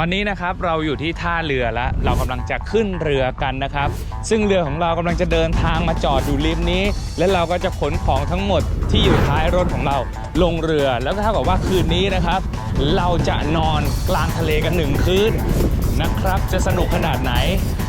ตอนนี้นะครับเราอยู่ที่ท่าเรือแล้ว เรากำลังจะขึ้นเรือกันนะครับ ซึ่งเรือของเรากำลังจะเดินทางมาจอดอยู่ริมนี้ และเราก็จะขนของทั้งหมดที่อยู่ท้ายรถของเราลงเรือ แล้วก็เท่ากับว่าคืนนี้นะครับ เราจะนอนกลางทะเลกันหนึ่งคืนนะครับ จะสนุกขนาดไหน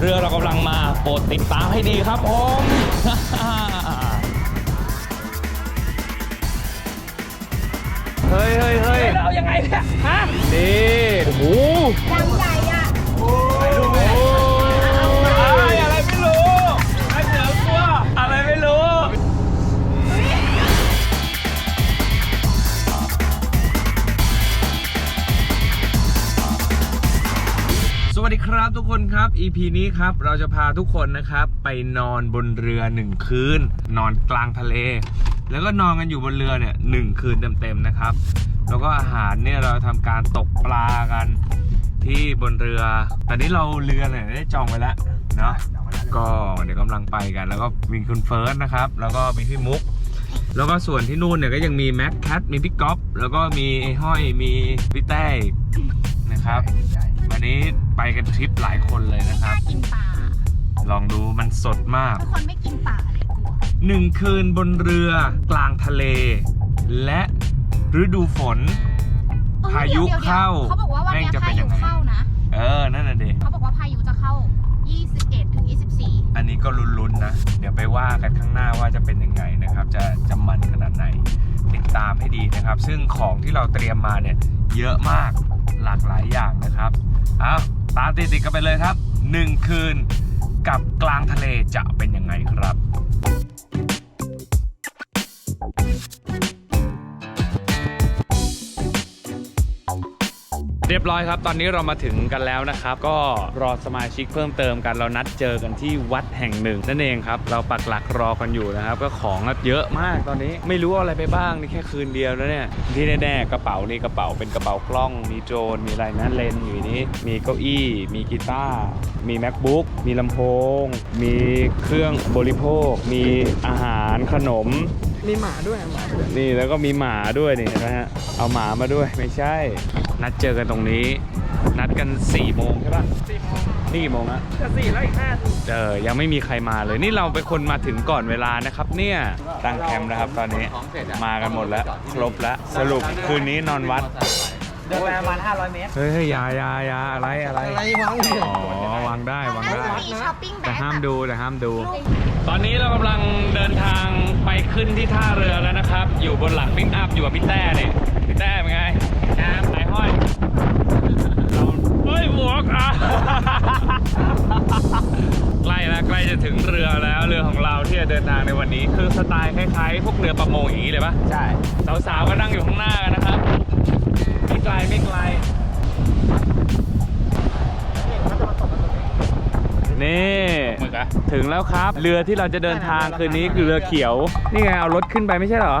เรือเรากำลังมาโปรดติดตามให้ดีครับผมเฮ้ยเฮ้ยเฮ้ยเรายังไงเนี่ยฮะนี่ EP นี้ครับ เราจะพาทุกคนนะครับ ไปนอนบนเรือหนึ่งคืน นอนกลางทะเล แล้วก็นอนกันอยู่บนเรือเนี่ยหนึ่งคืนเต็มๆนะครับ แล้วก็อาหารเนี่ยเราทำการตกปลากันที่บนเรือ ตอนนี้เราเรือเนี่ยได้จองไว้แล้วเนาะก็เดี๋ยวกำลังไปกัน แล้วก็มีคุณเฟิร์สนะครับ แล้วก็มีพี่มุก แล้วก็ส่วนที่นู่นเนี่ยก็ยังมีแม็กแคทมีพี่ก๊อฟแล้วก็มีไอ้ห้อยมีพี่แต้นะครับ นนี้ไปกันทริปหลายคนเลยนะคกรัล้าบ กินปลาลองดูมันสดมาก ทุกคนไม่กินปลาเลยกลัวหนึ่งคืนบนเรือกลางทะเล และฤดูฝนออพายุดี๋วๆๆเข้าเขาบอกว่าวันแม่งเนี้ยจะเป็พานยัยุงไง เข้านะ เออ นั่นน่ะดิเขาบอกว่าพายุจะเข้า 21ถึง24 อันนี้ก็ลุ้นๆนะ เดี๋ยวไปว่ากันข้างหน้าว่าจะเป็นยังไงนะครับ จะจะมันขนาดไหน ติดตามให้ดีนะครับ ซึ่งของที่เราเตรียมมาเนี่ย เยอะมากหลากหลายอย่างนะครับ เอาตามติดๆกันไปเลยครับหนึ่งคืนกับกลางทะเลจะเป็นยังไงครับ เรียบร้อยครับ ตอนนี้เรามาถึงกันแล้วนะครับ ก็รอสมาชิกเพิ่มเติมกันเรานัดเจอกันที่วัดแห่งหนึ่งนั่นเองครับ เราปักหลักรอกันอยู่นะครับ ก็ของเยอะมากตอนนี้ไม่รู้อะไรไปบ้างนี่แค่คืนเดียวแล้วเนี่ยที่แน่ๆกระเป๋านี่กระเป๋าเป็นกระเป๋ากล้อง มีโดรนมีอะไรนะเลนอยู่นี้ มีเก้าอี้ มีกีตาร์มี macbook มีลำโพง มีเครื่องบริโภค มีอาหารขนม มีหมาด้วยหมาด้วยนี่แล้วก็มีหมาด้วยนี่เห็นไหมฮะเอาหมามาด้วยไม่ใช่ นัดเจอกันตรงนี้ นัดกัน4ี่โมงใช่ป่ะสี่โมงนี่กี่โมงอะจะสี่แล้วอีกห้าทีเออยังไม่มีใครมาเลยนี่เราเป็นคนมาถึงก่อนเวลานะครับ เนี่ยตั้งแคมป์นะครับตอนนี้มากันหมดแล้ว ครบแล้วสรุปคืนนี้นอนวัด เดินไปประมาณ500 เมตร เฮ้ยเฮ้ยอยาอยาอยาอะไรอะไร อะไรวางเนี่ย อ๋อ วางได้ วางแล้วได้จะมีช้อปปิ้งแต่แบ็คห้ามอะดูแต่ห้ามดู ตอนนี้เรากำลังเดินทางไปขึ้นที่ท่าเรือแล้วนะครับ อยู่บนหลังปิ้งอัพอยู่กับพี่แต้เนี่ยพี่แต้เป็นไงน้ำไหลห้อยเราเฮ้ยหมวกอะ ใกล้แล้วใกล้จะถึงเรือแล้วเรือของเราที่จะเดินทางในวันนี้ คือสไตล์คล้ายๆ พวกเรือประมงอย่างนี้เลยปะใช่ สาวๆก็นั่งอยู่ข้างหน้ากันนะครับ ไม่ไกลไม่ไกลนี่ถึงแล้วครับ เรือที่เราจะเดินทางคืนนี้คือเรือเขียว นี่ไงเอารถขึ้นไปไม่ใช่เหรอ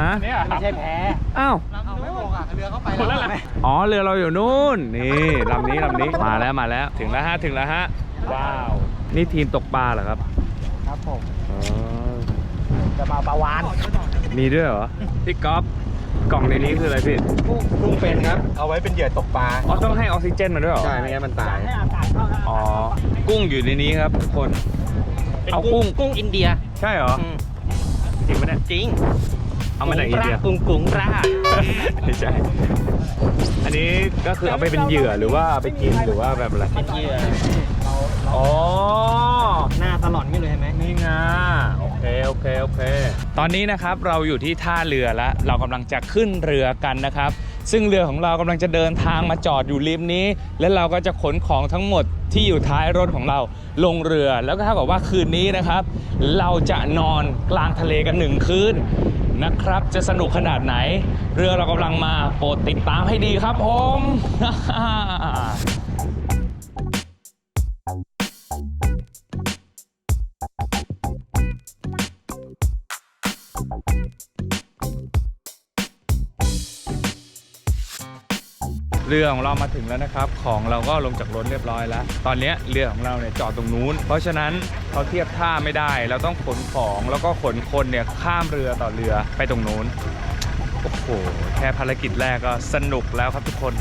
ฮะไม่ใช่แพ้อ้าวเอาไม่บอกอะเรือเข้าไปหมดแล้วเหรออ๋อเรือเราอยู่นู่นนี่ลำนี้ลำนี้มาแล้วมาแล้วถึงแล้วฮะถึงแล้วฮะว้าวนี่ทีมตกปลาเหรอครับ ครับผมอ๋อจะมาปลาวานมีด้วยเหรอพี่ก๊อฟ กล่องในนี้คืออะไรพี่กุ้งเป็นครับ เอาไว้เป็นเหยื่อตกปลาอ๋อต้องให้ออกซิเจนมาด้วยเหรอใช่ไม่งั้นมันตายให้อากาศเข้าครับอ๋อ กุ้งอยู่ในนี้ครับทุกคน เอากุ้งกุ้งอินเดีย ใช่เหรอ จริงไหมเนี่ยจริง เอามาจากอินเดียกุ้งกุ้งราไม่ใช่ อันนี้ก็คือเอาไปเป็นเหยื่อหรือว่าเอาไปกินหรือว่าแบบอะไรเป็นเหยื่ออ๋อ หน้าตลอดกันเลยเห็นไหมนี่ไงโอเคโอเคโอเค ตอนนี้นะครับเราอยู่ที่ท่าเรือแล้ว เรากำลังจะขึ้นเรือกันนะครับ ซึ่งเรือของเรากำลังจะเดินทางมาจอดอยู่ริมนี้ และเราก็จะขนของทั้งหมดที่อยู่ท้ายรถของเราลงเรือแล้วก็เท่ากับว่าคืนนี้นะครับ เราจะนอนกลางทะเลกันหนึ่งคืนนะครับ จะสนุกขนาดไหน เรือเรากำลังมาโปรดติดตามให้ดีครับผม เรือของเรามาถึงแล้วนะครับ ของเราก็ลงจากรถเรียบร้อยแล้ว ตอนนี้เรือของเราเนี่ยจอดตรงนู้น เพราะฉะนั้นเขาเทียบท่าไม่ได้ เราต้องขนของแล้วก็ขนคนเนี่ยข้ามเรือต่อเรือไปตรงนู้น โอ้โห แค่ภารกิจแรกก็สนุกแล้วครับทุกคน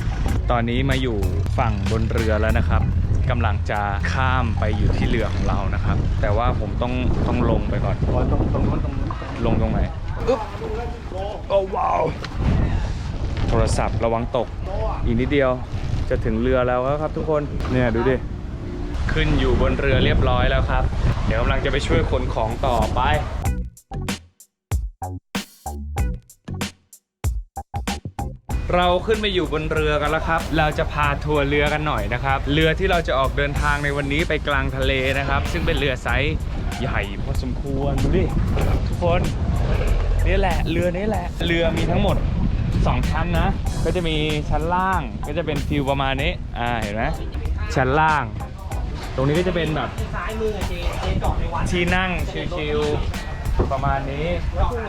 ตอนนี้มาอยู่ฝั่งบนเรือแล้วนะครับกำลังจะข้ามไปอยู่ที่เรือของเรานะครับ แต่ว่าผมต้องต้องลงไปก่อนตรงตรงนู้นตรงลงตรงไหนอึ๊บโอ้ว้าว โทรศัพท์ระวังตก อีกนิดเดียวจะถึงเรือแล้วครับทุกคนเนี่ยดูดิขึ้นอยู่บนเรือเรียบร้อยแล้วครับ เดี๋ยวกำลังจะไปช่วยขนของต่อไปเราขึ้นไปอยู่บนเรือกันแล้วครับ เราจะพาทัวร์เรือกันหน่อยนะครับ เรือที่เราจะออกเดินทางในวันนี้ไปกลางทะเลนะครับ ซึ่งเป็นเรือไซส์ใหญ่พอสมควร ดูดิ ทุกคน นี่แหละ เรือนี้แหละ เรือมีทั้งหมด 2 ชั้นนะ ก็จะมีชั้นล่างก็จะเป็นฟิลประมาณนี้ อ่า เห็นไหมชั้นล่าง ตรงนี้ก็จะเป็นแบบซ้ายมือเจเจจอดในวันที่นั่งชิลๆประมาณนี้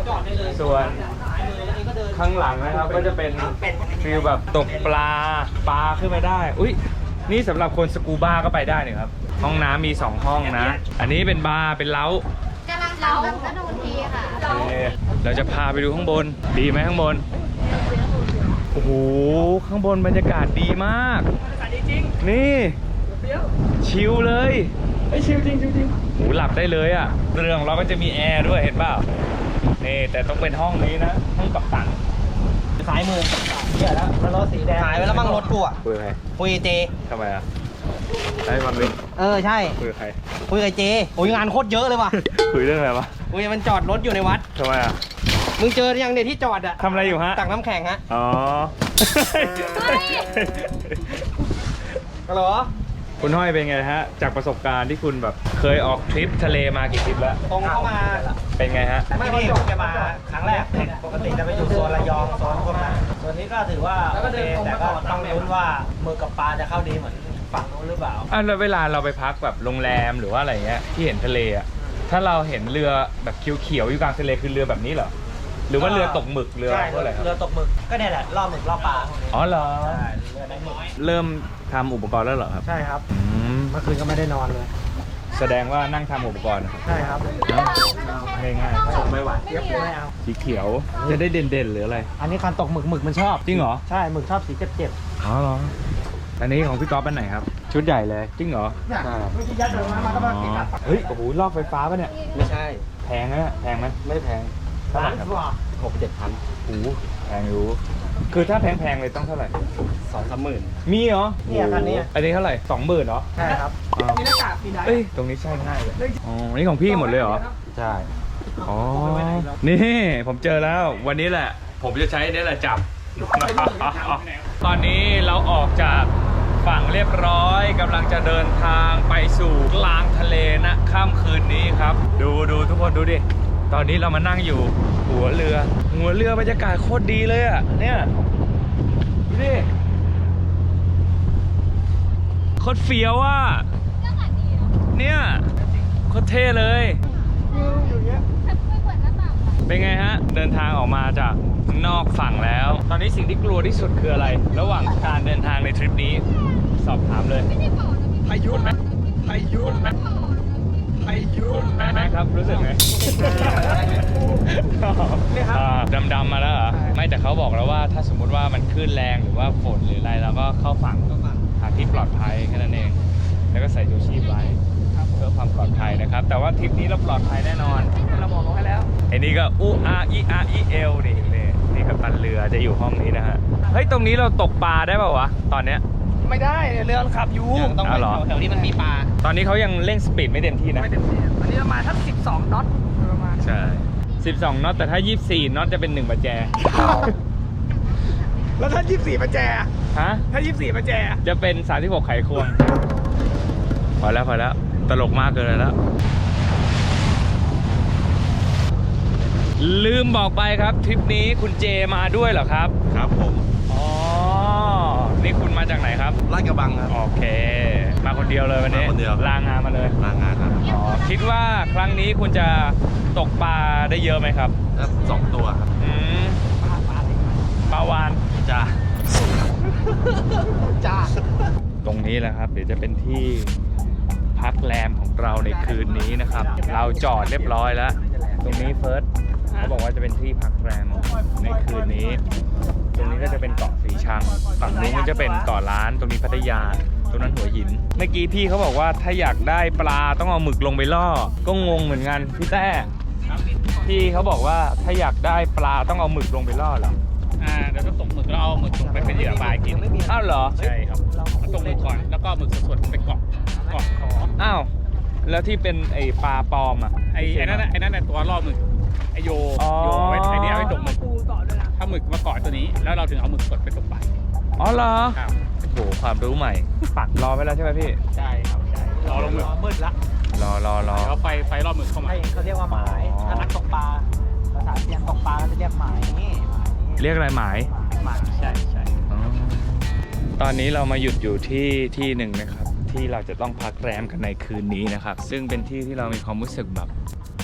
จอดได้เลยส่วนซ้ายมือแล้วนี่ก็เดินข้างหลังนะครับก็จะเป็นฟิลแบบตกปลาปลาขึ้นมาได้ อุ้ยนี่สำหรับคนสกูบ้าก็ไปได้เนี่ยครับ ห้องน้ำมี 2 ห้องนะ อันนี้เป็นบาร์เป็นเล้ากำลังเราก็โดนทีค่ะโอเคเราจะพาไปดูข้างบน ดีไหมข้างบนโอ้โห ข้างบนบรรยากาศดีมากนี่ชิลเลยไอยชิลจริงชิลจริงหูหลับได้เลยอะ เรือของเราก็จะมีแอร์ด้วยเห็นเปล่านี่แต่ต้องเป็นห้องนี้นะห้องกัปตันซ้ายมือเนี่ยแล้วแล้วรถสีแดงหายไปแล้วมั่งรถกูอะคุยกับใครคุยกับเจ ทำไมอะให้ความเป็นเออใช่ คุยกับใครคุยกับเจโอ้ยงานโคตรเยอะเลยว่ะ คุยเรื่องอะไรวะคุยมันจอดรถอยู่ในวัดทำไมอะ มึงเจอยังเนี่ยที่จอดอะทำอะไรอยู่ฮะ ตักน้ำแข็งฮะอ๋อฮัลโหลคุณห้อยเป็นไงฮะ จากประสบการณ์ที่คุณแบบเคยออกทริปทะเลมากี่ทริปแล้ว ตรงเข้ามา เป็นไงฮะ ไม่ที่ผมจะมาครั้งแรก ปกติจะไปอยู่โซนระยองโซนพวกนั้นส่วนนี้ก็ถือว่าโอเคแต่ก็ต้องลุ้นว่ามือกับปลาจะเข้าดีเหมือนฝั่งนู้นหรือเปล่าอะแล้วเวลาเราไปพักแบบโรงแรมหรือว่าอะไรเงี้ยที่เห็นทะเลอะถ้าเราเห็นเรือแบบเขียวๆอยู่กลางทะเลคือเรือแบบนี้เหรอ หรือว่าเรือตกหมึกเรือใช่พวกอะไรครับเรือตกหมึกก็เนี่ยแหละล่อหมึกล่อปลาพวกนี้อ๋อเหรอ ใช่เรือในหมึกเริ่มทำอุปกรณ์แล้วเหรอครับใช่ครับอืมเมื่อคืนก็ไม่ได้นอนเลยแสดงว่านั่งทำอุปกรณ์นะครับใช่ครับเนอะง่ายส่งไม่หวานเจี๊ยบไม่เอาๆสีเขียวจะได้เด่นๆหรืออะไร อันนี้คันตกหมึกหมึกมันชอบจริงเหรอ ใช่หมึกชอบสีเจ็บเจ็บอ๋อเหรออันนี้ของพี่ก๊อฟเป็นไหนครับ ชุดใหญ่เลยจริงเหรอๆเนี่ยเมื่อกี้ยัดลงมามันก็มาติดกัดเฮ้ยโอ้โหลอกไฟฟ้าป่ะเนี่ยไม่ใช่ แพงนะแพงไหมไม่แพง เท่าไหร่ครับกว่าหกเจ็ดพันโอ้โหแพงอยู่คือถ้าแพงๆเลยต้องเท่าไหร่ สองสามหมื่น มีเหรอเนี่ยคันนี้อันนี้เท่าไหร่สองหมื่นเหรอใช่ครับอ้าวมีหน้ากากมีได้เอ้ยตรงนี้ใช่ง่ายเลยอ๋อนี่ของพี่หมดเลยเหรอใช่อ๋อนี่ผมเจอแล้ววันนี้แหละ ผมจะใช้นี่แหละจับ ตอนนี้เราออกจากฝั่งเรียบร้อยกำลังจะเดินทางไปสู่กลางทะเลนะค่ำคืนนี้ครับ ดูดูทุกคนดูดิ ตอนนี้เรามานั่งอยู่หัวเรือ หัวเรือบรรยากาศโคตรดีเลยอะ เนี่ย ดูดิ โคตรเฟี้ยวอะเนี่ยโคตรเท่เลยเป็นไงฮะ เดินทางออกมาจากนอกฝั่งแล้ว ตอนนี้สิ่งที่กลัวที่สุดคืออะไร ระหว่างการเดินทางในทริปนี้ สอบถามเลย พายุไหมพายุไหม พายุไหมแม่ครับรู้สึกไงอ่าดำๆมาแล้วเหรอไม่แต่เขาบอกแล้วว่าถ้าสมมุติว่ามันคลื่นแรงหรือว่าฝนหรืออะไรเราก็เข้าฝั่งหาที่ปลอดภัยแค่นั้นเอง แล้วก็ใส่ชูชีพไว้เพื่อความปลอดภัยนะครับ แต่ว่าทริปนี้เราปลอดภัยแน่นอนเราบอกไว้แล้วไอ้นี่ก็อูอาอีอาอีเอลนี่นี่นี่กับตันเรือจะอยู่ห้องนี้นะฮะเฮ้ยตรงนี้เราตกปลาได้ป่าวะตอนเนี้ย ไม่ได้เรือมันขับอยู่ต้องไปอ้าวเหรอ แถวๆที่มันมีปลาตอนนี้เขายังเร่งสปีดไม่เต็มที่นะ ไม่เต็มที่อันนี้ประมาณทักสิบสองน็อตประมาณใช่ 12น็อตแต่ถ้า 24น็อตจะเป็น 1ประแจ แล้วถ้ายี่สี่ประแจ ฮะ ถ้ายี่สี่ประแจ จะเป็น 36 ไขควง พอแล้วพอแล้ว ตลกมากเกินไปแล้ว ลืมบอกไปครับ ทริปนี้คุณเจมาด้วยเหรอครับ ครับผมอ๋อ นี่คุณมาจากไหนครับ ลาดกระบังครับ โอเค มาคนเดียวเลยวันนี้มาคนเดียว ลางานมาเลยลางานครับอ๋อคิดว่าครั้งนี้คุณจะตกปลาได้เยอะไหมครับแล้วสองตัวครับอืมปลาวาน จ้าจ้าตรงนี้แหละครับ เดี๋ยวจะเป็นที่พักแรมของเราในคืนนี้นะครับ เราจอดเรียบร้อยแล้ว ตรงนี้เฟิร์สเขาบอกว่าจะเป็นที่พักแรมในคืนนี้ ตรงนี้ก็จะเป็นเกาะสีชัง ฝั่งนู้นก็จะเป็นเกาะล้าน ตรงนี้พัทยา ตรงนั้นหัวหิน เมื่อกี้พี่เขาบอกว่าถ้าอยากได้ปลาต้องเอาหมึกลงไปล่อ ก็งงเหมือนกันพี่แต้พี่เขาบอกว่าถ้าอยากได้ปลาต้องเอาหมึกลงไปล่อเหรอ อ่าเดี๋ยวก็ตกหมึกแล้วเอาหมึกลงไปเป็นเหยื่อปลากิน อ้าวเหรอ ใช่ครับมันตกหมึกก่อน แล้วก็หมึกสดๆไปเกาะเกาะคออ้าว แล้วที่เป็นไอปลาปลอมอะ ไอ้ไอ้นั่นน่ะไอ้นั่นน่ะตัวล่อหมึกไอโยอ๋อโยไว้ไอ้นี่เอาไว้ตกหมึกถ้า หมึกมาเกาะตัวนี้ แล้วเราถึงเอาหมึกสดไปตกปลาอ๋อเหรอครับโอ้โหความรู้ใหม่ ปักรอไว้แล้วใช่ไหมพี่ ใช่ครับใช่รอลงหมึกมืดละรอรอรอแล้วไฟไฟรอบหมึกเข้ามาไอ้เขาเรียกว่าหมายอ๋อถ้านักตกปลาภาษาเซียนตกปลาก็จะเรียกหมายนี่หมายนี่เรียกอะไรหมายหมายใช่ใช่ตอนนี้เรามาหยุดอยู่ที่ที่หนึ่งนะครับ ที่เราจะต้องพักแรมกันในคืนนี้นะครับ ซึ่งเป็นที่ที่เรามีความรู้สึกแบบ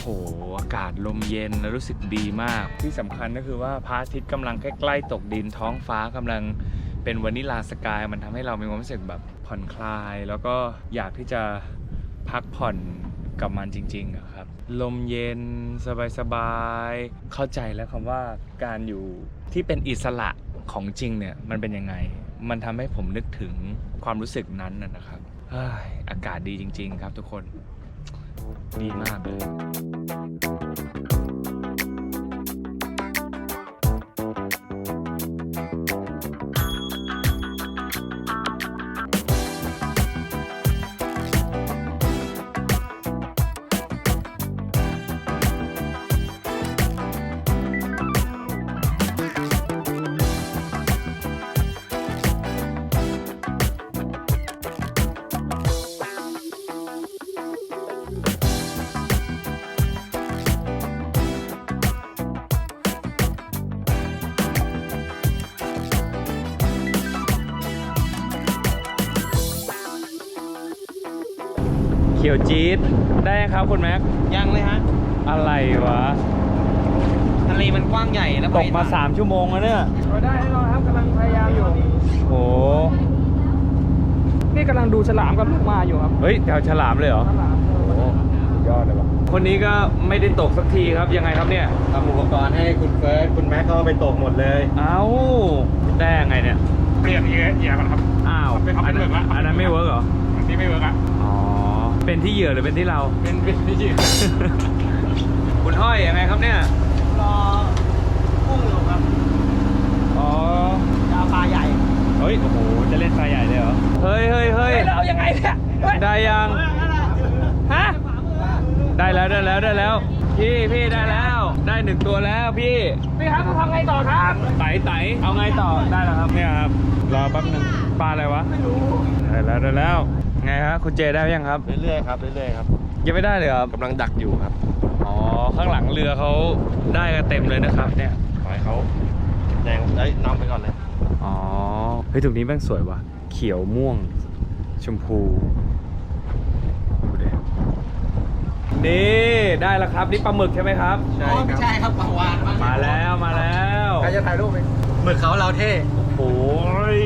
โห อากาศลมเย็นและรู้สึกดีมาก ที่สำคัญก็คือว่าพระอาทิตย์กำลังใกล้ๆตกดินท้องฟ้ากำลังเป็นวานิลาสกาย มันทำให้เรามีความรู้สึกแบบผ่อนคลาย แล้วก็อยากที่จะพักผ่อนกับมันจริงๆครับ ลมเย็นสบายๆ เข้าใจแล้วคำว่าการอยู่ที่เป็นอิสระของจริงเนี่ยมันเป็นยังไง มันทำให้ผมนึกถึงความรู้สึกนั้นนะครับเฮ้อากาศดีจริง ๆ ครับทุกคน ดีมากเลย ยวจี๊ดได้ยังครับคุณแม็กยังเลยฮะ อะไรวะ ทะเลมันกว้างใหญ่แล้วตกมา 3 ชั่วโมงแล้วเนี่ยได้แน่นอนครับกำลังพยายามอยู่โหนี่กำลังดูฉลามกับลูกมาอยู่ครับเฮ้ยแถวฉลามเลยเหรอ ฉลามสุดยอดเลยวะคนนี้ก็ไม่ได้ตกสักทีครับยังไงครับเนี่ย ทำอุปกรณ์ให้คุณเฟิร์สคุณแม็กก็เอาไปตกหมดเลย เอ้าได้ยังไงเนี่ย เปลี่ยนเหยื่อเหยื่อก่อนครับ อ้าว เอาเป็นอันนั้นเอาเป็นหมึกละ อันนั้นไม่เวิร์กเหรอ อันนี้ไม่เวิร์กอะอ๋อ เป็นที่เหยื่อหรือเป็นที่เรา เป็นเป็นที่เหยื่อ คุณห้อยยังไงครับเนี่ย รอกุ้งอยู่ครับ อ๋อจะเอาปลาใหญ่ เฮ้ย โอ้โห จะเล่นปลาใหญ่เลยเหรอ เฮ้ยเฮ้ยเฮ้ยแล้วเอายังไงเนี่ยเฮ้ยได้ยัง ฮะ ได้แล้วได้แล้วได้แล้ว พี่พี่ได้แล้ว ได้หนึ่งตัวแล้วพี่ พี่ครับต้องทำไงต่อครับ ไต่ไต่เอาไงต่อ ได้แล้วครับ เนี่ยครับ รอแป๊บหนึงปลาอะไรวะ ไม่รู้ ได้แล้วได้แล้ว ไงครับคุณเจได้ยังครับ เรื่อยๆครับเรื่อยๆครับยังไม่ได้เลยครับกำลังดักอยู่ครับอ๋อข้างหลังเรือเขาได้กันเต็มเลยนะครับ เนี่ยปล่อยเขาแดงเอ้ยน้องไปก่อนเลยอ๋อเฮ้ยตรงนี้แม่งสวยว่ะ เขียวม่วง ชมพูดูดินี่ได้แล้วครับนี่ปลาหมึกใช่ไหมครับใช่ครับใช่ครับปลาวานมาแล้วมาแล้วใครจะถ่ายรูปไหมหมึกเขาเราเท่โอ้ย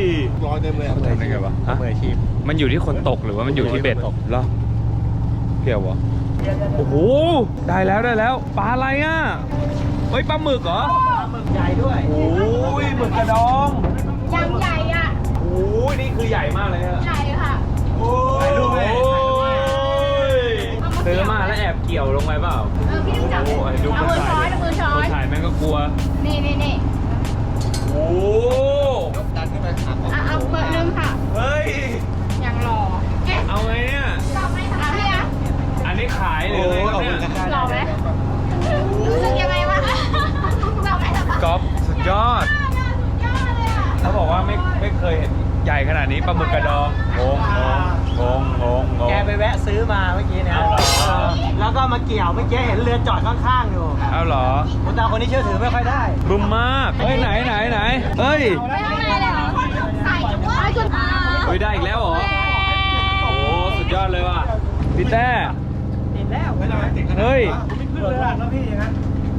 ร้อยเต็มเลยครับทำได้ไงวะฮะมืออาชีพ มันอยู่ที่คนตกหรือว่ามันอยู่ที่เบ็ดอยู่ที่คนตกเหรอเกี่ยววะโอ้โหได้แล้วได้แล้วปลาอะไรอะเฮ้ยปลาหมึกเหรอปลาหมึกใหญ่ด้วยโอ้ยหมึกกระดองยังใหญ่อะโอ้ยนี่คือใหญ่มากเลยฮะใหญ่ค่ะโอ้ยซื้อมาแล้วแอบเกี่ยวลงไปเปล่าเออพี่ต้องจับโอ้ยดูเอาคนมือช้อถ่ายยเอามือช้อคนยถ่ายแม่งก็กลัวนี่นี่นี่โอ้ดันขึ้นไปขาอะเอาเบอร์หนึ่งค่ะเฮ้ยยังรอ เอ๊ะเอาไงเนี่ยรอไหมคะพี่อะอันนี้ขายหรืออะไรครับเนี่ยรอไหมรู้สึกยังไงวะรอไหมรอไหมก๊อฟสุดยอดยอดเลยอะเขาบอกว่าไม่ไม่เคยเห็นใหญ่ขนาดนี้ปลาหมึกกระดองงงงงงงงง แกไปแวะซื้อมาเมื่อกี้เนี่ยเอาเหรอ เออแล้วก็มาเกี่ยวเมื่อกี้เห็นเรือจอดข้างๆอยู่เอาเหรอคุณตาคนนี้เชื่อถือไม่ค่อยได้บึมมากเฮ้ยไหนไหนไหนเฮ้ยไปข้างในเลยเหรอใส่ว่าคุณอ่าเฮ้ยได้อีกแล้วเหรอโอ้สุด ยอดเลยว่ะพี่แต้ ติดแล้วไม่ต้องห้เฮ้ย ผมไม่ขึ้นเลยล่ะแล้วพี่อย่างนั้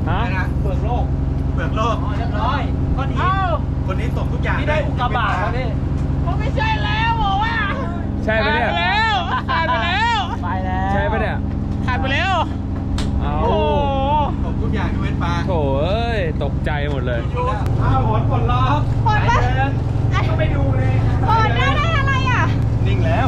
ฮะเปลือกโลกเปลือกโลกเรียบร้อยก้นนเอ้คนนี้ตกทุกอย่างพี่ได้อุกกาบาตแล้วพี่ผมไม่ใช่แล้วบอกว่าใช่ปแล้วขาดไปแล้วไปแล้วใช่ไปะเนี่ยขาดไปแล้วโอ้โหตกทุกอย่างยกเว้นปลาโถเอ้ย ตกใจหมดเลยข้าวหนหมดล้อหมดปะ ก็ไม่ดูเลยหมดได้ได้อะไรอะ นิ่งแล้ว